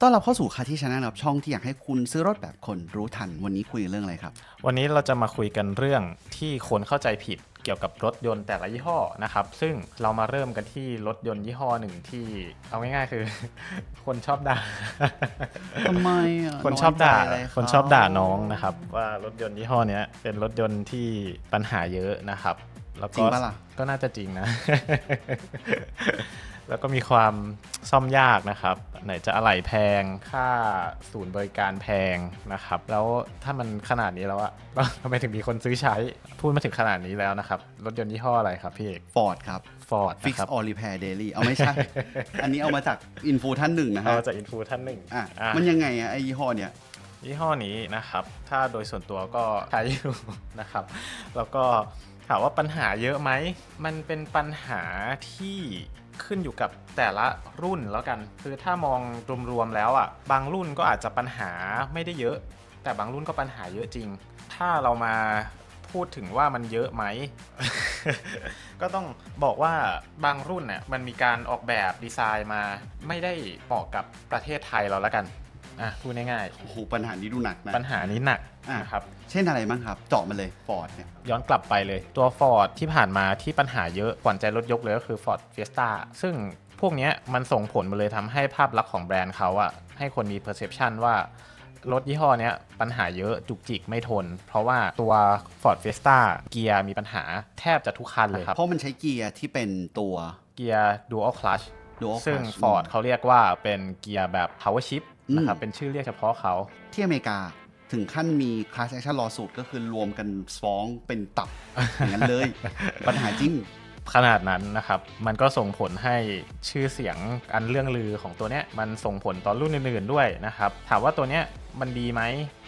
ต้อนรับเข้าสู่คาที่ชาแนลครับช่องที่อยากให้คุณซื้อรถแบบคนรู้ทันวันนี้คุยเรื่องอะไรครับ วันนี้เราจะมาคุยกันเรื่องที่คนเข้าใจผิดเกี่ยวกับรถยนต์แต่ละยี่ห้อนะครับ ซึ่งเรามาเริ่มกันที่รถยนต์ยี่ห้อหนึ่งที่เอาง่ายๆคือ คนชอบด่าทำไมอะคนชอบด่าน้ยใจอะไรเขคนชอบด่าน้องนะครับ ว่ารถยนต์ยี่ห้อเนี้ยเป็นรถยนต์ที่ปัญหาเยอะนะครับ แล้วจริก็งปะล่ะก็น่าจะจริงนะ แล้วก็มีความซ่อมยากนะครับ ไหนจะอะไหล่แพง ค่าศูนย์บริการแพงนะครับ แล้วถ้ามันขนาดนี้แล้วอะแล้วทำไมถึงมีคนซื้อใช้ พูดมาถึงขนาดนี้แล้วนะครับ รถยนต์ยี่ห้ออะไรครับพี่เอก ฟอร์ดครับฟอร์ด Fix นะครับ or Repair Daily เอาไม่ใช่ อันนี้เอามาจากอินฟูท่านหนึ่งนะฮะเอาจากอินฟูท่านหนึ่งอะอะ มันยังไงอะไอยี่ห้อเนี่ย ยี่ห้อนี้นะครับ ถ้าโดยส่วนตัวก็ใช้อยู่ นะครับ แล้วก็ถามว่าปัญหาเยอะไหม มันเป็นปัญหาที่ ขึ้นอยู่กับแต่ละรุ่นแล้วกัน คือถ้ามองรวมๆแล้วอะ บางรุ่นก็อาจจะปัญหาไม่ได้เยอะ แต่บางรุ่นก็ปัญหาเยอะจริง ถ้าเรามาพูดถึงว่ามันเยอะไหม ก็ต้องบอกว่าบางรุ่นเนี่ยมันมีการออกแบบดีไซน์มาไม่ได้เหมาะกับประเทศไทยเราแล้วกัน อะพูดง่ายโอ้โหปัญหานี้ดูหนักนะๆปัญหานี้หนักอะนะครับ เช่นอะไรบ้างครับ เจาะมาเลยฟอร์ดเนี่ย ย้อนกลับไปเลย ตัว Ford ที่ผ่านมาที่ปัญหาเยอะขวัญใจรถยกเลยก็คือ Ford Fiesta ซึ่งพวกเนี้ยมันส่งผลมาเลยทำให้ภาพลักษณ์ของแบรนด์เขาอะให้คนมี perception ว่ารถยี่ห้อเนี้ยปัญหาเยอะจุกจิกไม่ทน เพราะว่าตัว Ford Fiesta เกียร์มีปัญหาแทบจะทุกคันเลยครับเพราะมันใช้เกียร์ที่เป็นตัว เกียร์ Dual Clutch Dual ซึ่ง Clutch Ford เขาเรียกว่าเป็นเกียร์แบบ Power Shift อืม นะครับเป็นชื่อเรียกเฉพาะเขา ที่อเมริกาถึงขั้นมี class action lawsuit ก็คือรวมกันฟ้องเป็นตับ อย่างนั้นเลย ปัญหาจริงขนาดนั้นนะครับ มันก็ส่งผลให้ชื่อเสียงอันเรื่องลือของตัวเนี้ยมันส่งผลต่อรุ่นอื่นๆด้วยนะครับ ถามว่าตัวเนี้ยมันดีไหม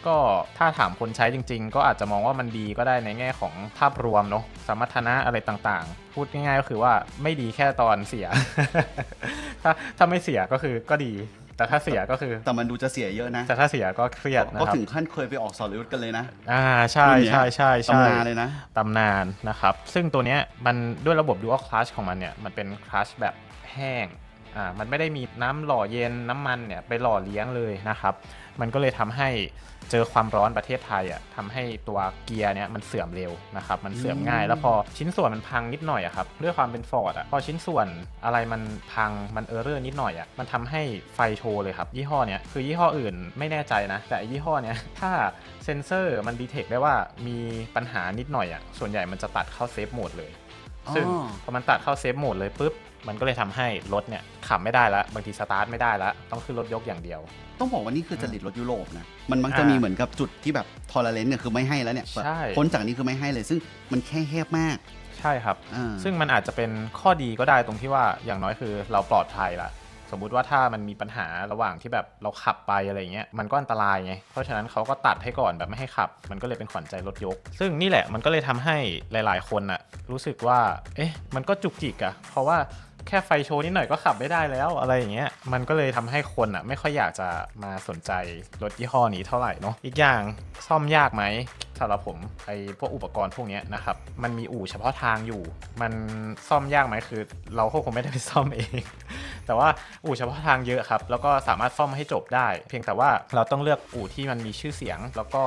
ก็ถ้าถามคนใช้จริง ๆ ก็อาจจะมองว่ามันดีก็ได้ในแง่ของภาพรวมเนาะสมรรถนะอะไรต่างๆ พูดง่ายๆก็คือว่าไม่ดีแค่ตอนเสีย ถ้าถ้าไม่เสียก็คือก็ดี แต่ถ้าเสียก็คือ แต่มันดูจะเสียเยอะนะ แต่ถ้าเสียก็เครียดนะก็ครับถึงขั้นเคยไปออกสอรุดกันเลยนะ อ่าใช่รุ่นเนี้ย ใช่ใช่ใช่ ตำนานเลยนะ ตำนานนะครับ ซึ่งตัวเนี้ยมันด้วยระบบ Dual Clutch ของมันเนี่ย มันเป็นคลัชแบบแห้ง อ่ามันไม่ได้มีน้ำหล่อเย็นน้ำมันเนี่ยไปหล่อเลี้ยงเลยนะครับ มันก็เลยทำให้เจอความร้อนประเทศไทยอะทำให้ตัวเกียร์เนี่ยมันเสื่อมเร็วนะครับ มันเสื่อมง่ายอืมแล้วพอชิ้นส่วนมันพังนิดหน่อยอะครับด้วยความเป็นฟอร์ดอะพอชิ้นส่วนอะไรมันพังมันเออร์เรอร์นิดหน่อยอะมันทำให้ไฟโชว์เลยครับ ยี่ห้อเนี้ยคือยี่ห้ออื่นไม่แน่ใจนะ แต่ยี่ห้อเนี้ยถ้าเซนเซอร์มันดีเทคได้ว่ามีปัญหานิดหน่อยอะส่วนใหญ่มันจะตัดเข้าเซฟโหมดเลยซึ่งอ๋อพอมันตัดเข้าเซฟโหมดเลยปุ๊บ มันก็เลยทำให้รถเนี่ยขับไม่ได้แล้วบางทีสตาร์ทไม่ได้แล้วต้องขึ้นรถยกอย่างเดียว ต้องบอกว่านี่คือจริตรถยุโรปนะมันมักจะอ่ามีมีเหมือนกับจุดที่แบบทอร์เรนเนี่ยคือไม่ให้แล้วเนี่ยใช่พ้นจากนี้คือไม่ให้เลย ซึ่งมันแค่แคบมากใช่ครับอ่าซึ่งมันอาจจะเป็นข้อดีก็ได้ตรงที่ว่าอย่างน้อยคือเราปลอดภัยละสมมุติว่าถ้ามันมีปัญหาระหว่างที่แบบเราขับไปอะไรเงี้ยมันก็อันตรายไง เพราะฉะนั้นเขาก็ตัดให้ก่อนแบบไม่ให้ขับ มันก็เลยเป็นขวัญใจรถยก ซึ่งนี่แหละมันก็เลยทำให้หลาย ๆ คนอะรู้สึกว่า เอ๊ะ มันก็จุกจิกอะเพราะว่า แค่ไฟโชว์นิดหน่อยก็ขับไม่ได้แล้วอะไรอย่างเงี้ย มันก็เลยทำให้คนอะไม่ค่อยอยากจะมาสนใจรถยี่ห้อนี้เท่าไหร่เนาะ อีกอย่างซ่อมยากไหมสำหรับผมไอ้พวกอุปกรณ์พวกนี้นะครับ มันมีอู่เฉพาะทางอยู่ มันซ่อมยากไหมคือ เราคงไม่ได้ไปซ่อมเอง แต่ว่าอู่เฉพาะทางเยอะครับ แล้วก็สามารถซ่อมให้จบได้ เพียงแต่ว่าเราต้องเลือกอู่ที่มันมีชื่อเสียง แล้วก็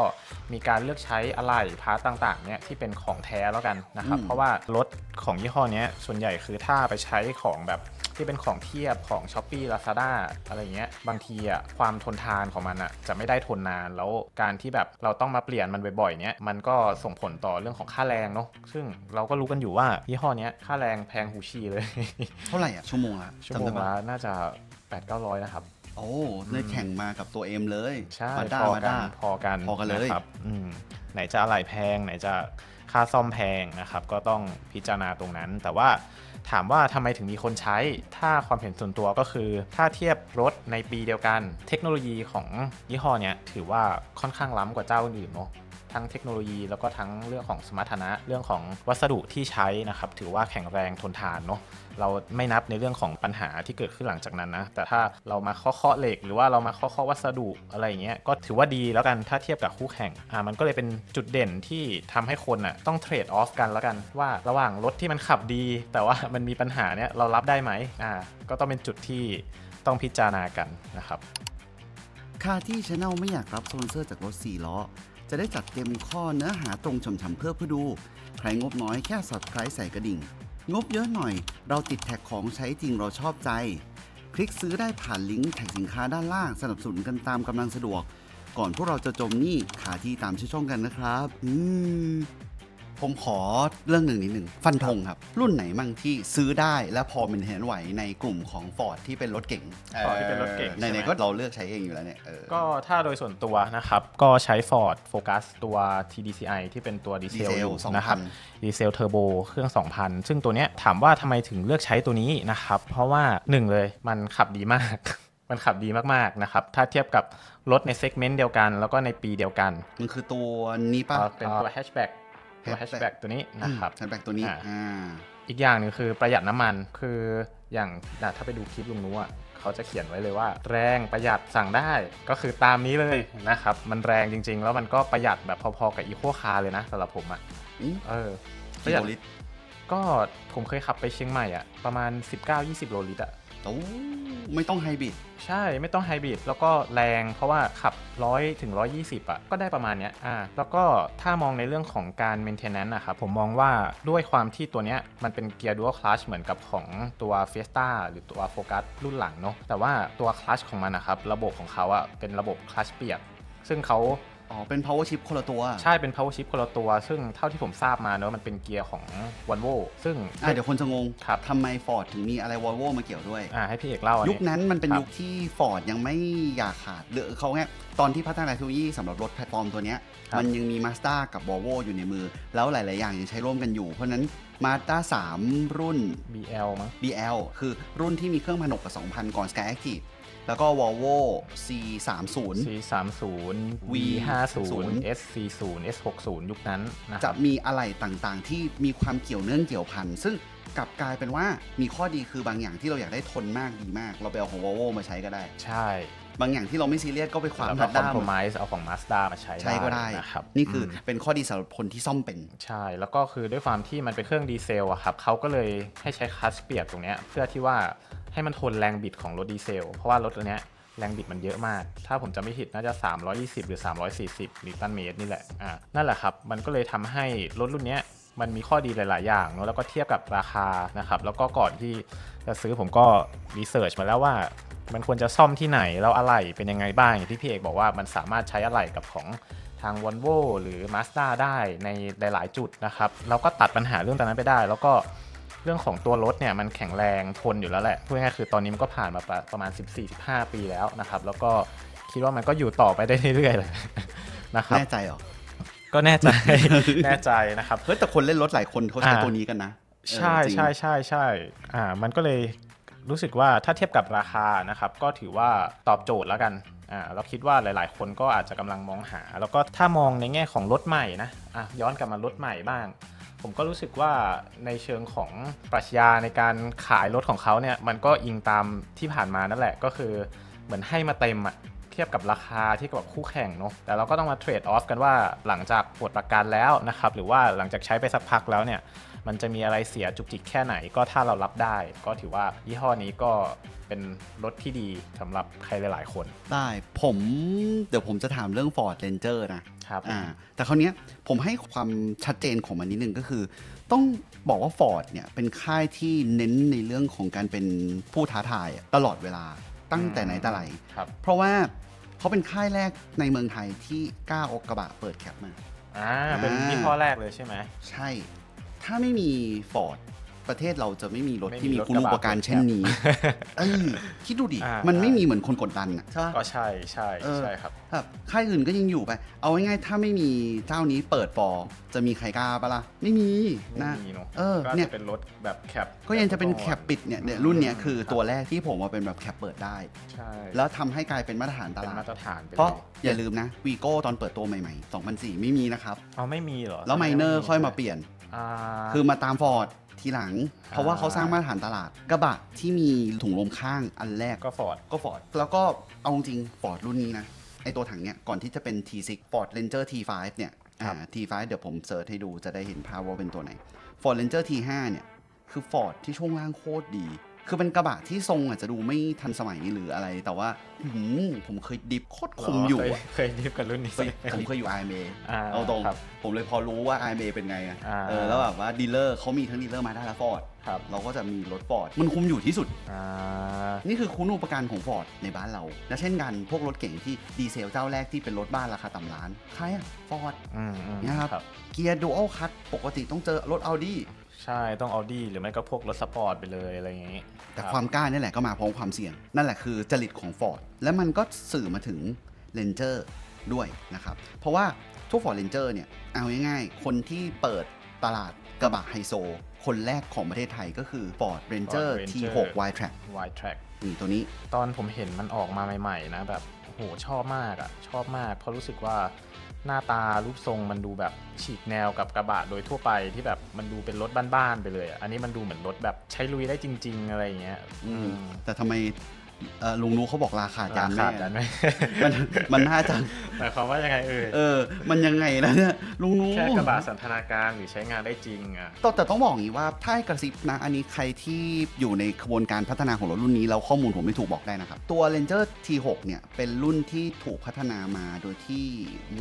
มีการเลือกใช้อะไหล่พาร์ตต่างๆเนี่ยที่เป็นของแท้แล้วกันนะครับอืมเพราะว่ารถของยี่ห้อเนี้ยส่วนใหญ่คือถ้าไปใช้ของแบบ ที่เป็นของเทียบของ s h อ p e e Lazada อะไรเงี้ยบางทีอะความทนทานของมันอะจะไม่ได้ทนนานแล้วการที่แบบเราต้องมาเปลี่ยนมันบ่อยๆเนี้ยมันก็ส่งผลต่อเรื่องของค่าแรงเนาะซึ่งเราก็รู้กันอยู่ว่ายี่ห้อเนี้ยค่าแรงแพงหูชีเลย เท่าไหร่อะ ชั่วโมงละชั่วโมจำงได้ปละน่าจะ 8 9 0 0 นะครับ โอ้เลยแข่งมากับตัวเอ็มเลยใช่มาด้าพอมากัด้าพอกันพอกันเลยนะครับอืมไหนจะอะไหล่แพงไหนจะค่าซ่อมแพงนะครับ ก็ต้องพิจารณาตรงนั้น แต่ว่า ถามว่าทำไมถึงมีคนใช้ ถ้าความเห็นส่วนตัวก็คือ ถ้าเทียบรถในปีเดียวกัน เทคโนโลยีของยี่ห้อเนี้ยถือว่าค่อนข้างล้ำกว่าเจ้าอื่นเนาะทั้งเทคโนโลยีแล้วก็ทั้งเรื่องของสมรรถนะเรื่องของวัสดุที่ใช้นะครับถือว่าแข็งแรงทนทานเนาะ เราไม่นับในเรื่องของปัญหาที่เกิดขึ้นหลังจากนั้นนะ แต่ถ้าเรามาเคาะเหล็ก หรือว่าเรามาเคาะวัสดุอะไรอย่างเงี้ยก็ถือว่าดีแล้วกันถ้าเทียบกับคู่แข่งอ่ามันก็เลยเป็นจุดเด่นที่ทำให้คนอะต้องเทรดออฟกันแล้วกันว่าระหว่างรถที่มันขับดี แต่ว่ามันมีปัญหาเนี้ยเรารับได้ไหมอ่าก็ต้องเป็นจุดที่ต้องพิจารณากันนะครับคาที่ช anel ไม่อยากรับสปอนเซอร์จากรถ4ล้อ จะได้จัดเต็มข้อเนื้อหาตรงฉ่ำๆเพื่อเพื่อดู ใครงบน้อยแค่ subscribe ใส่กระดิ่ง งบเยอะหน่อย เราติดแท็กของใช้จริงเราชอบใจ คลิกซื้อได้ผ่านลิงก์แท็กสินค้าด้านล่างสนับสนุนกันตามกำลังสะดวก ก่อนพวกเราจะจมหนี้ขาที่ตามชื่อช่องกันนะครับ อืม ผมขอเรื่องหนึ่งนิดหนึ่งฟันธงครับ รุ่นไหนมั่งที่ซื้อได้และพอเป็นเห็นไหวในกลุ่มของ Ford ที่เป็นรถเก่ง Ford ที่เป็นรถเก่งออใช่ไหมไหนๆก็เราเลือกใช้เองอยู่แล้วเนี่ยเออ ก็ถ้าโดยส่วนตัวนะครับ ก็ใช้ Ford Focus ตัว TDCi ที่เป็นตัวดีเซลดีเซลอยู่2,000นะครับดีเซลเทอร์โบเครื่อง 2,000 ซึ่งตัวเนี้ยถามว่าทำไมถึงเลือกใช้ตัวนี้นะครับ เพราะว่า 1 เลยมันขับดีมาก มันขับดีมากๆนะครับ ถ้าเทียบกับรถในเซกเมนต์เดียวกัน แล้วก็ในปีเดียวกันมันคือตัวนี้ป่ะเอ่อเป็นตัวแฮชแบ็ก ตัว hatchback แฮชแบ็กตัวนี้นะครับชันแบกตัวนี้อ่าอ่าอีกอย่างหนึ่งคือประหยัดน้ำมันคืออย่างน่ะถ้าไปดูคลิปลุงนุ้อะเขาจะเขียนไว้เลยว่า แรงประหยัดสั่งได้ก็คือตามนี้เลยนะครับมันแรงจริง ๆ แล้วมันก็ประหยัดแบบพอๆกับอีโคคาร์เลยนะสำหรับผมอะอืมเออประกิหยัดโลลิตรก็ผมเคยขับไปเชียงใหม่อะประมาณ 19-20 โลลิตรอะ โอ้ไม่ต้องไฮบริด ใช่ไม่ต้องไฮบริดแล้วก็แรงเพราะว่าขับ 100ถึง120 อะ ก็ได้ประมาณเนี้ยอ่าแล้วก็ถ้ามองในเรื่องของการ maintenance นะครับผมมองว่าด้วยความที่ตัวเนี้ยมันเป็นเกียร์ dual clutch เหมือนกับของตัว Fiesta หรือตัว Focus รุ่นหลังเนาะแต่ว่าตัว clutch ของมันนะครับ ระบบของเขาอะเป็นระบบ clutch เปียก ซึ่งเขา อ๋อ เป็น power shift คนละตัว ใช่เป็น power shift คนละตัว ซึ่งเท่าที่ผมทราบมาเนอะมันเป็นเกียร์ของ Volvo ซึ่ง อะเดี๋ยวคนจะงงครับ ทำไม Ford ถึงมีอะไร Volvo มาเกี่ยวด้วย อ่าให้พี่เอกเล่าอันยุคนี้ นั้นมันเป็นครับ ยุคที่ Ford ยังไม่อยากขาดหรือเขาแค่ตอนที่พัฒนาเทคโนโลยีสำหรับรถแพลตฟอร์มตัวเนี้ย ครับมันยังมี Mazda กับ Volvo อยู่ในมือ แล้วหลาย ๆ อย่างยังใช้ร่วมกันอยู่ เพราะฉะนั้น Mazda 3 รุ่น BL มั้ง BL คือรุ่นที่มีเครื่องพันหกกับ 2,000 ก่อน Sky Active แล้วก็ Volvo C30 C30 V50 S40 S60 ยุคนั้นนะคจะรับ มีอะไรต่างๆ ที่มีความเกี่ยวเนื่องเกี่ยวพัน ซึ่งกลับกลายเป็นว่ามีข้อดีคือบางอย่างที่เราอยากได้ทนมากดีมาก เราไปเอาของ Volvo มาใช้ก็ได้ ใช่บางอย่างที่เราไม่ซีเรียสก็ไปขวางแล้วก็ Mazda คอมโพมส์เอาของ Mazda มาใช้ใช้ก็ได้ นะครับนี่คืออมเป็นข้อดีสำหรับคนที่ซ่อมเป็น ใช่ แล้วก็คือด้วยความที่มันเป็นเครื่องดีเซลอะครับเขาก็เลยให้ใช้คลัตช์เปียกตรงเนี้ยเพื่อที่ว่า ให้มันทนแรงบิดของรถดีเซล เพราะว่ารถตัวเนี้ยแรงบิดมันเยอะมาก ถ้าผมจะไม่ผิดน่าจะ 320 หรือ 340นิวตันเมตรนี่แหละ อ่า นั่นแหละครับ มันก็เลยทำให้รถรุ่นเนี้ยมันมีข้อดีหลาย ๆ อย่างเนอะแล้วก็เทียบกับราคานะครับ แล้วก็ก่อนที่จะซื้อผมก็รีเสิร์ชมาแล้วว่า มันควรจะซ่อมที่ไหน แล้วอะไหล่เป็นยังไงบ้าง อย่างที่พี่เอกบอกว่ามันสามารถใช้อะไหล่กับของทาง v o l v o หรือ Mazda ได้ในหลาย ๆ จุดนะครับ เราก็ตัดปัญหาเรื่องตรงนั้นไปได้ แล้วก็ เรื่องของตัวรถเนี่ยมันแข็งแรงทนอยู่แล้วแหละพูดง่ายๆคือตอนนี้มันก็ผ่านมาประประมาณ 14-15 ปีแล้วนะครับ แล้วก็คิดว่ามันก็อยู่ต่อไปได้เรื่อยๆเลยนะครับแน่ใจเหรอก็แน่ใจแน่ใจนะครับเฮ้ยแต่คนเล่นรถหลายคนเขาใช้อ่าตัวนี้กันนะ ใช่เออจริงใช่ใช่ใช่อ่ามันก็เลยรู้สึกว่าถ้าเทียบกับราคานะครับ ก็ถือว่าตอบโจทย์แล้วกันอ่าเราคิดว่าหลาย ๆ คนก็อาจจะกำลังมองหา แล้วก็ถ้ามองในแง่ของรถใหม่นะอะย้อนกลับมารถใหม่บ้าง ผมก็รู้สึกว่าในเชิงของปรัชญาในการขายรถของเขาเนี่ยมันก็อิงตามที่ผ่านมานั่นแหละก็คือเหมือนให้มาเต็มอะเทียบกับราคาที่กับคู่แข่งเนาะ แต่เราก็ต้องมาเทรดออฟกันว่าหลังจากปลดประกันแล้วนะครับ หรือว่าหลังจากใช้ไปสักพักแล้วเนี่ย มันจะมีอะไรเสียจุกจิกแค่ไหน ก็ถ้าเรารับได้ ก็ถือว่ายี่ห้อนี้ก็เป็นรถที่ดีสำหรับใครหลาย ๆ คน ได้ ผมเดี๋ยวผมจะถามเรื่อง Ford Ranger นะ ครับอ่าแต่คราวเนี้ยผมให้ความชัดเจนของมันนิดนึงก็คือ ต้องบอกว่า Ford เนี่ยเป็นค่ายที่เน้นในเรื่องของการเป็นผู้ท้าทายอะตลอดเวลาตั้งแต่ไหนแต่ไร ครับเพราะว่าเขาเป็นค่ายแรกในเมืองไทยที่กล้าเออกกระบะเปิดแคปมา อ่าเป็นยี่ห้อแรกเลยใช่ไหม ใช่ ถ้าไม่มี Ford ประเทศเราจะไม่มีรถไม่มีที่มีรถคุณกระอุบะปการณ์เช่นนี้ เออคิดดูดิ อ่ามันไม่มีเหมือนคนกดดันอะใช่ปะ ก็ใช่ใช่เออ ใช่ครับ แบบค่ายอื่นก็ยังอยู่ไป เอาง่ายๆถ้าไม่มีเจ้านี้เปิดฟอร์จะมีใครกล้าปะล่ะ ไม่มีไม่นะ มีเนอะเออก็เนี่ย จะเป็นรถแบบแคปก็ยังจะเป็นแคปปิดเนี่ยเนี่ยรุ่นเนี้ยคือครับตัวแรกที่ผมมาเป็นแบบแคปเปิดได้ ใช่แล้วทำให้กลายเป็นมาตรฐานตเป็นลาดมาตรฐานไปเพราะลยอย่าลืมนะวีโก้ตอนเปิดตัวใหม่ๆ 2004 ไม่มีนะครับเอาไม่มีเหรอแล้วไมเนอร์ใช่ค่อยมาเปลี่ยน อ่า คือมาตามฟอร์ด ทีหลัง เพราะว่าเขาสร้างมาตรฐานตลาด กระบะที่มีถุงลมข้างอันแรกก็ฟอร์ดก็ฟอร์ดแล้วก็เอาจริงฟอร์ดรุ่นนี้นะไอตัวถังเนี้ยก่อนที่จะเป็น T6 Ford Ranger T5 เนี่ยอ่า T5 เดี๋ยวผมเสิร์ชให้ดูจะได้เห็นภาพว่าเป็นตัวไหน Ford Ranger T5 เนี่ยคือ Ford ที่ช่วงล่างโคตรดี คือเป็นกระบะที่ทรงอาจจะดูไม่ทันสมัยหรืออะไร แต่ว่าอื้อหือผมเคยดิฟโคตรคุมอยู่เคอะเคยดิฟกับรุ่นนี้เคยผมเคยอยู่ IMA อ่าเอาตรงครับผมเลยพอรู้ว่า IMA เป็นไงอะอ่าเออแล้วแบบว่าดีลเลอร์เขามีทั้งดีลเลอร์มาด้าและฟอร์ดครับเราก็จะมีรถฟอร์ดมันคุมอยู่ที่สุดอ่านี่คือคุณูปการของฟอร์ดในบ้านเรา และเช่นกันพวกรถเก่งที่ดีเซลเจ้าแรกที่เป็นรถบ้านราคาต่ำล้านใครอะฟอร์ดอืมอืมนะครับเกียร์ดูอัลคัตปกติต้องเจอรถอ u d i ใช่ต้องอ u ดี้หรือไม่ก็พวกรถสปอร์ตไปเลยอะไรอย่างงี้แต่รับ ความกล้านี่แหละก็มาพร้อมความเสี่ยง นั่นแหละคือจริตของ Ford และมันก็สื่อมาถึง Ranger ด้วยนะครับ เพราะว่าทุก Ford Ranger เนี่ย เอาง่ายๆ คนที่เปิดตลาดกระบะไฮโซ คนแรกของประเทศไทยก็คือ Ford Ranger Ford Ranger T6 Y-Track Wide Track นี่ตัวนี้ ตอนผมเห็นมันออกมาใหม่ ๆ นะแบบโอ้โหชอบมากอะ่ะ ชอบมากเพราะรู้สึกว่า หน้าตารูปทรงมันดูแบบฉีกแนวกับกระบะโดยทั่วไปที่แบบมันดูเป็นรถบ้านๆไปเลยอะอันนี้มันดูเหมือนรถแบบใช้ลุยได้จริง ๆ อะไรอย่างเงี้ย อืมอืมแต่ทำไมเอ่อ ลุงนุเขาบอกราคาจานราแม่คาดันไหมมันมันน่าจะหมายความว่ายังไงเอ่ยเออ มันยังไงนะเนี่ยลุงนุแค่กระบะสันทนาการหรือใช้งานได้จริงอะแต่แต่ต้องบอกอย่างนี้ว่าถ้าให้กระซิบนะอันนี้ใครที่อยู่ในขบวนการพัฒนาของรถรุ่นนี้แล้วข้อมูลผมไม่ถูกบอกได้นะครับ ตัว Ranger T6 เนี่ยเป็นรุ่นที่ถูกพัฒนามาโดยที่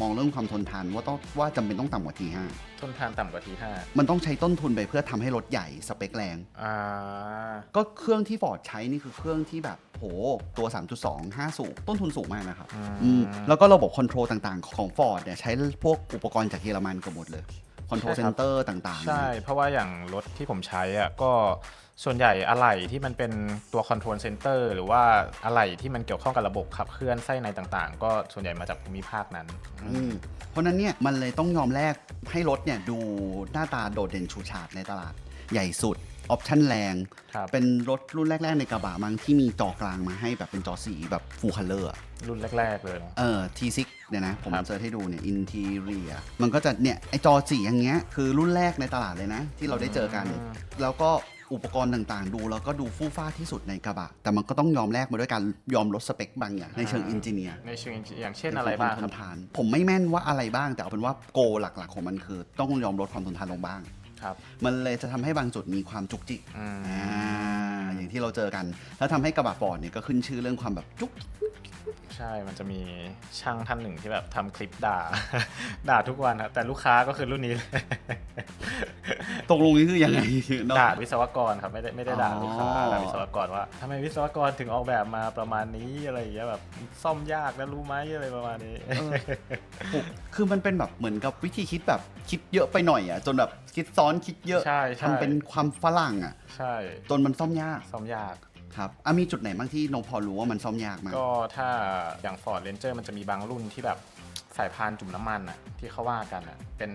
มองเรื่องความทนทานว่าต้องว่าจำเป็นต้องต่ำกว่า T5 ท นทานต่ำกว่าทีห้ามันต้องใช้ต้นทุนไปเพื่อทำให้รถใหญ่สเปคแรง อ่า ก็เครื่องที่ Ford ใช้นี่คือเครื่องที่แบบโหตัว 3.2 5 สูบต้นทุนสูงมากนะครับอืมอืมแล้วก็ระบบคอนโทรลต่างๆ ของ Ford เนี่ยใช้พวกอุปกรณ์จากเยอรมันเกันหมดเลยคอนโทรลใช่เซครันบเตอร์ต่างๆ ใช่ เพราะว่าอย่างรถที่ผมใช้อะก็ ส่วนใหญ่อะไหล่ที่มันเป็นตัวคอนโทรลเซนเตอร์หรือว่าอะไหล่ที่มันเกี่ยวข้องกับระบบขับเคลื่อนไส้ในต่างๆ ก็ส่วนใหญ่มาจากภูมิภาคนั้น อืมเพราะฉะนั้นเนี่ยมันเลยต้องยอมแลกให้รถเนี่ยดูหน้าตาโดดเด่นฉูดฉาดในตลาด ใหญ่สุดออปชั่นแรง ครับเป็นรถรุ่นแรก ๆ ในกระบะมั้งที่มีจอกลางมาให้แบบเป็นจอสีแบบฟูลคัลเลอร์ รุ่นแรก ๆ เลยเนอะเออ T6 เนี่ยนะ ผมครับเซิร์ชให้ดูเนี่ยอินทีเรียมันก็จะเนี่ย ไอจอสีอย่างเงี้ย คือรุ่นแรกในตลาดเลยนะ ที่เราได้เจอกัน แล้วก็ อุปกรณ์ต่างๆ ดูแล้วก็ดูฟู่ฟ้าที่สุดในกระบะ แต่มันก็ต้องยอมแลกมาด้วยการยอมลดสเปคบางอย่างในเชิงอินจิเนียร์ในเชิงอย่างเช่นอะไรบ้างครับทนทาน ผมไม่แม่นว่าอะไรบ้าง แต่เอาเป็นว่าโกหลักๆ ของมันคือ ต้องยอมลดความทนทานลงบ้าง ครับมันเลยจะทำให้บางจุดมีความจุกจิกอืมอ่าอย่างที่เราเจอกัน แล้วทำให้กระบะฟอร์ดเนี่ยก็ขึ้นชื่อเรื่องความแบบจุกใช่มันจะมีช่างท่านหนึ่งที่แบบทำคลิปด่า ด่าทุกวันครับแต่ลูกค้าก็คือรุ่นนี้เลย ตกลงนี่คือยังไงเนาะ ด่าวิศวกรครับไม่ได้ไม่ได้ด่าอ๋อลูกค้าด่าวิศวกรว่าทำไมวิศวกรถึงออกแบบมาประมาณนี้อะไรอย่างเงี้ยแบบซ่อมยากนะรู้ไหมอะไรประมาณนี้ เออถูกคือมันเป็นแบบเหมือนกับวิธีคิดแบบคิดเยอะไปหน่อยอะ จนแบบคิดซ้อนคิดเยอะใช่ใช่ ทำเป็นความฝรั่งอะ ใช่จนมันซ่อมยากซ่อมยาก ครับอะมีจุดไหนบ้างที่นงพอรู้ว่ามันซ่อมยากมาก ก็ถ้าอย่าง Ford Ranger มันจะมีบางรุ่นที่แบบสายพานจุ่มน้ำมันอะที่เขาว่ากันอะเป็น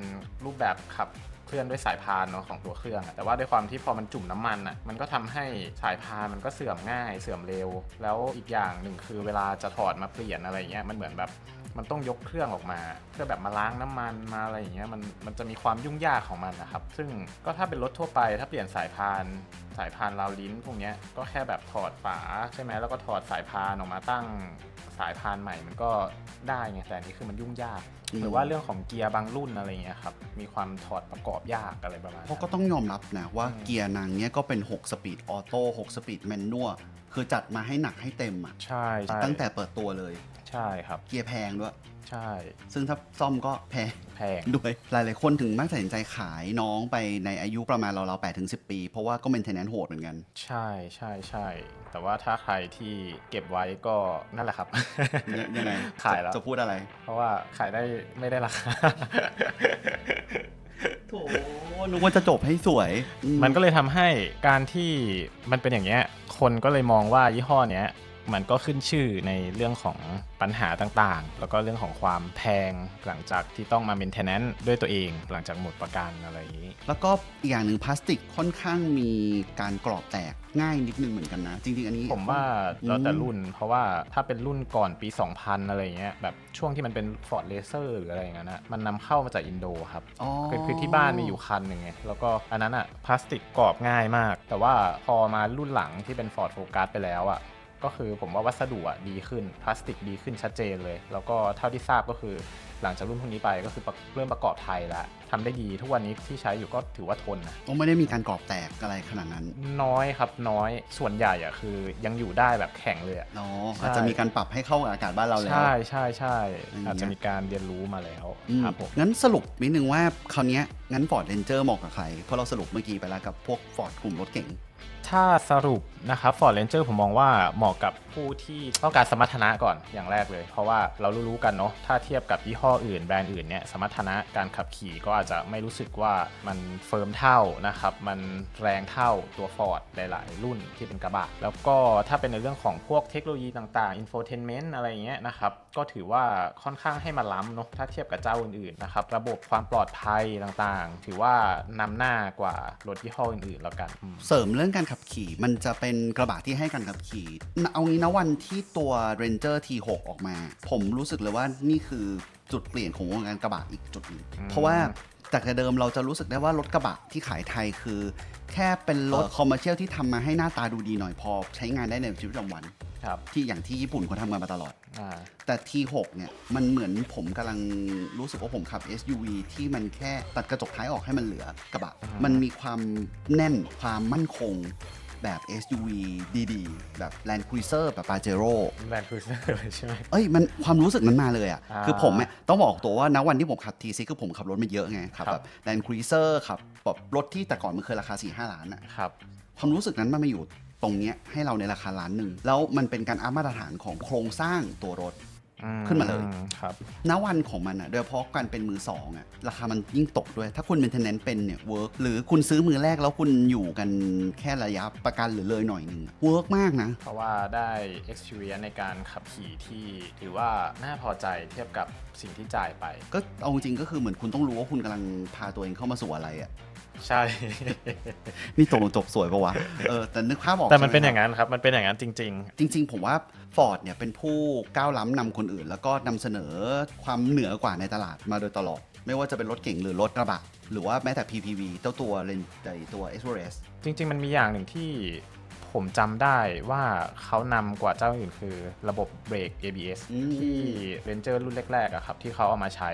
รูปแบบขับ เคลื่อนด้วยสายพานเนาะของตัวเครื่อง แต่ว่าด้วยความที่พอมันจุ่มน้ำมันอะมันก็ทำให้สายพานมันก็เสื่อมง่าย เสื่อมเร็ว แล้วอีกอย่างหนึ่งคือเวลาจะถอดมาเปลี่ยนอะไรเงี้ยมันเหมือนแบบ มันต้องยกเครื่องออกมา เพื่อแบบมาล้างน้ำมันมาอะไรอย่างเงี้ยมันมันจะมีความยุ่งยากของมันนะครับ ซึ่งก็ถ้าเป็นรถทั่วไปถ้าเปลี่ยนสายพานสายพานราวลิ้นพวกเนี้ยก็แค่แบบถอดฝาใช่ไหมแล้วก็ถอดสายพานออกมาตั้งสายพานใหม่มันก็ได้ไงแต่อันนี้คือมันยุ่งยากอืมหรือว่าเรื่องของเกียร์บางรุ่นอะไรเงี้ยครับมีความถอดประกอบยากอะไรประมาณเพราะนั้นก็ต้องยอมรับนะว่าอืมเกียร์นางเนี้ยก็เป็น 6 สปีดออโต้6สปีดแมนนวล คือจัดมาให้หนักให้เต็มอะใช่ใช่ตั้งแต่เปิดตัวเลย ใช่ครับ เกียร์แพงด้วย ใช่ ซึ่งถ้าซ่อมก็แพงแพง ด้วยหลายๆคนถึงมักตัดสินใจขายน้องไปในอายุประมาณเราๆ8ถึง10ปี เพราะว่าก็เป็นเทนแนนโหดเหมือนกัน ใช่ใช่ใช่ แต่ว่าถ้าใครที่เก็บไว้ก็นั่นแหละครับ ยังยังไงขายแล้ว จะพูดอะไร เพราะว่าขายได้ไม่ได้ราคา โถนึกว่าจะจบให้สวยอืมันก็เลยทำให้การที่มันเป็นอย่างเงี้ย คนก็เลยมองว่ายี่ห้อเนี้ย มันก็ขึ้นชื่อในเรื่องของปัญหาต่างๆ แล้วก็เรื่องของความแพงหลังจากที่ต้องมา maintenance ด้วยตัวเองหลังจากหมดประกันอะไรอย่างนี้ แล้วก็อีกอย่างหนึ่งพลาสติกค่อนข้างมีการกรอบแตกง่ายนิดนึงเหมือนกันนะ จริงๆ อันนี้ ผมว่าแล้วแต่รุ่น เพราะว่าถ้าเป็นรุ่นก่อนปี 2000 อะไรอย่างเงี้ยแบบช่วงที่มันเป็น Ford Racer หรืออะไรอย่างเงี้ยนะมันนำเข้ามาจากอินโดครับอ๋อคือคือที่บ้านมีอยู่คันหนึ่งไงแล้วก็อันนั้นอะพลาสติกกรอบง่ายมาก แต่ว่าพอมารุ่นหลังที่เป็น Ford Focus ไปแล้วอะ ก็คือผมว่าวัสดุอะดีขึ้นพลาสติกดีขึ้นชัดเจนเลย แล้วก็เท่าที่ทราบก็คือ หลังจากรุ่นพวกนี้ไปก็คือเริ่มประกอบไทยแล้วทำได้ดีทุกวันนี้ที่ใช้อยู่ก็ถือว่าทนนะก็ไม่ได้มีการกรอบแตกอะไรขนาดนั้น น้อยครับน้อยส่วนใหญ่อะคือยังอยู่ได้แบบแข็งเลยอะ เนาะใช่ อาจจะมีการปรับให้เข้ากับอากาศบ้านเราแล้ว ใช่ใช่ใช่อย่างเงี้ยอาจจะมีการเรียนรู้มาแล้วอืมครับผม งั้นสรุปนิดนึงว่าคราวเนี้ยงั้น Ford Ranger เหมาะกับใคร เพราะเราสรุปเมื่อกี้ไปแล้วกับพวก Ford กลุ่มรถเก๋ง ถ้าสรุปนะครับ Ford Ranger ผมมองว่าเหมาะกับผู้ที่ต้องการสมรรถนะก่อนอย่างแรกเลย เพราะว่าเรารู้ๆกันเนาะถ้าเทียบกับยี่ห้ออื่นแบรนด์อื่นเนี่ยสมรรถนะการขับขี่ก็อาจจะไม่รู้สึกว่ามันเฟิร์มเท่านะครับมันแรงเท่าตัว Ford หลายๆ รุ่นที่เป็นกระบะ แล้วก็ถ้าเป็นในเรื่องของพวกเทคโนโลยีต่างๆ infotainment อะไรอย่างเงี้ยนะครับก็ถือว่าค่อนข้างให้มาล้ำเนาะถ้าเทียบกับเจ้าอื่นๆนะครับระบบความปลอดภัยต่างๆ ถือว่านำหน้ากว่ารถยี่ห้ออื่นๆแล้วกันอืม เสริมเรื่องการขับขี่มันจะเป็นกระบะที่ให้การขับขี่เอางี้นะวันที่ตัว Ranger T6 ออกมา ผมรู้สึกเลยว่านี่คือจุดเปลี่ยนของวงการกระบะอีกจุดหนึงอืม เพราะว่าจากแต่เดิมเราจะรู้สึกได้ว่ารถกระบะที่ขายไทยคือ แค่เป็นรถคอมเมอร์เชียลที่ทำมาให้หน้าตาดูดีหน่อยพอ ใช้งานได้ในชีวิตประจำวัน ครับ ที่อย่างที่ญี่ปุ่นเขาทำกันมาตลอด อ่า แต่ T6 เนี่ยมันเหมือนผมกำลังรู้สึกว่าผมขับ SUV ที่มันแค่ตัดกระจกท้ายออกให้มันเหลือกระบะอือฮึมันมีความแน่นความมั่นคงแบบ SUV ดีๆ แบบ Land Cruiser แบบ Pajero แบรนด์ครูเซอร์เลยใช่ไหม เอ้ยมันความรู้สึกนั้นมาเลยอะ่ะอ่าคือผมเนี่ยต้องบอกตัวว่าณวันที่ผมขับ T6 คือผมขับรถมาเยอะไงขับครับ แบบ Land Cruiser ขับแบบรถที่แต่ก่อนมันเคยราคา4-5ล้านอะครับ ความรู้สึกนั้นมันมาอยู่ ตรงเนี้ยให้เราในราคาล้านหนึ่ง แล้วมันเป็นการอัพมาตรฐานของโครงสร้างตัวรถ ขึ้นมาเลย ครับ ณ วันของมันอะโดยเฉพาะการเป็นมือสองอะราคามันยิ่งตกด้วย ถ้าคุณเป็นเทนแนนเป็นเนี่ยเวิร์กหรือคุณซื้อมือแรกแล้วคุณอยู่กันแค่ระยะประกันหรือเลยหน่อยหนึ่งเวิร์กมากนะ เพราะว่าได้ experience ในการขับขี่ที่ถือว่าน่าพอใจเทียบกับสิ่งที่จ่ายไป ก็เอาจริงก็คือเหมือนคุณต้องรู้ว่าคุณกำลังพาตัวเองเข้ามาสู่อะไรอะ ใช่ นี่ตกลงจบสวยปะวะ เออ แต่นึกภาพออกแต่มันเป็นใช่อไหย่างนั้นครับ มันเป็นอย่างนั้นจริง จริง ๆ ผมว่า Ford เนี่ยเป็นผู้ก้าวล้ำนำคนอื่น แล้วก็นำเสนอความเหนือกว่าในตลาดมาโดยตลอด ไม่ว่าจะเป็นรถเก่งหรือรถกระบะ หรือว่าแม้แต่ PPV เจ้าตัวเลนไอตัว Express ๆ จริง ๆ มันมีอย่างหนึ่งที่ผมจำได้ว่าเขานำกว่าเจ้าอื่นคือระบบเบรก ABS อืม ที่ Ranger รุ่นแรกๆอะครับ ที่เขาเอามาใช้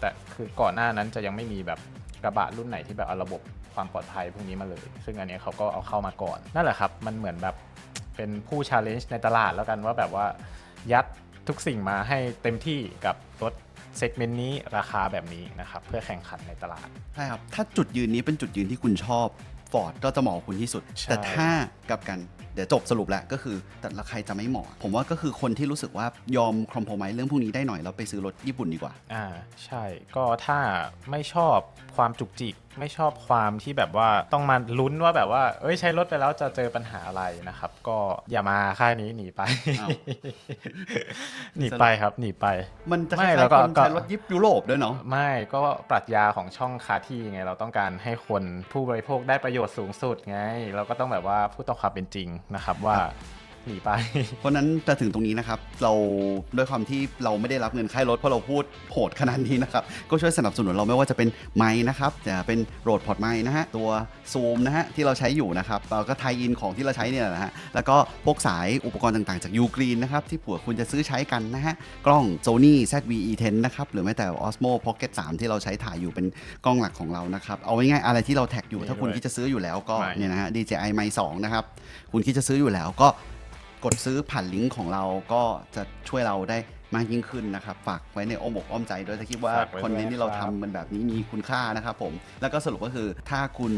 แต่คือก่อนหน้านั้นจะยังไม่มีแบบ กระบะรุ่นไหนที่แบบเอาระบบความปลอดภัยพวกนี้มาเลย ซึ่งอันเนี้ยเขาก็เอาเข้ามาก่อน นั่นแหละครับ มันเหมือนแบบเป็นผู้ชาเลนจ์ในตลาดแล้วกันว่าแบบว่ายัดทุกสิ่งมาให้เต็มที่กับรถเซกเมนต์นี้ราคาแบบนี้นะครับเพื่อแข่งขันในตลาด ใช่ครับ ถ้าจุดยืนนี้เป็นจุดยืนที่คุณชอบ Ford ก็จะเหมาะกับคุณที่สุดใช่แต่ถ้ากลับกันเดี๋ยวจบสรุปแล้วก็คือ แต่ละใครจะไม่เหมาะ ผมว่าก็คือคนที่รู้สึกว่ายอมคอมโพมไเรื่องพวกนี้ได้หน่อยแล้วไปซื้อรถญี่ปุ่นดีกว่า อ่าใช่ก็ถ้าไม่ชอบความจุกจิก ไม่ชอบความที่แบบว่าต้องมาลุ้นว่าแบบว่า เอ้ยใช้รถไปแล้วจะเจอปัญหาอะไรนะครับ ก็อย่ามาค่ายนี้หนีไปอ้าวหนีไปครับหนีไป มันจะคไม่ล้ายแล้วๆก็คนก็ใช้รถยิปยุโรปด้วยเนาะไม่ก็ปรัชญาของช่องคาที่ไงเราต้องการให้คนผู้บริโภคได้ประโยชน์สูงสุดไง เราก็ต้องแบบว่าพูดต่อความเป็นจริงนะครับว่า หนีไป เพราะฉะนั้นจะถึงตรงนี้นะครับ เราด้วยความที่เราไม่ได้รับเงินค่ายรถเพราะเราพูดโหดขนาดนี้นะครับ ก็ช่วยสนับสนุนเราไม่ว่าจะเป็นไม้นะครับจะเป็นโรดพอร์ตไม้นะฮะ ตัวซูมนะฮะที่เราใช้อยู่นะครับเราก็ไทยอินของที่เราใช้เนี่ยนะฮะ แล้วก็พวกสายอุปกรณ์ต่างๆจากยูกรีนนะครับที่ผัวคุณจะซื้อใช้กันนะฮะ กล้อง Sony ZV-E10 นะครับหรือแม้แต่ Osmo Pocket 3 ที่เราใช้ถ่ายอยู่เป็นกล้องหลักของเรานะครับเอาง่ายๆอะไรที่เราแท็กอยู่มีถ้าคุณด้วยคิดจะซื้ออยู่แล้วก็ไม่เนี่ยนะฮะ DJI Mic 2นะครับคุณคิดจะซื้ออยู่แล้วก็ กดซื้อผ่านลิงก์ของเราก็จะช่วยเราได้มากยิ่งขึ้นนะครับ ฝากไว้ในอ้อมอกอ้อมใจด้วยถ้าคิดว่าฝากไว้คอนเทนต์ด้วยที่เราครับทำมันแบบนี้มีคุณค่านะครับผม แล้วก็สรุปก็คือถ้าคุณ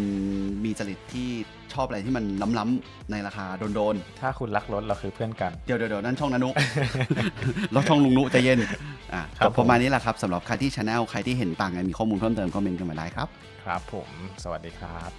มีจริตที่ชอบอะไรที่มันล้ำๆในราคาโดนถ้าคุณรักรถเราคือเพื่อนกัน ๆ เดี๋ยวเดี๋ยวเดี๋ยวนั่นช่องนานุ แล้วช่องลุงนุใจเย็นอะครับจบประมาณนี้แหละครับสำหรับใครที่ช anel ใครที่เห็นต่างไงมีข้อมูลเพิ่มเติมก็เมนต์กันมาได้ครับ ครับผม สวัสดีครับ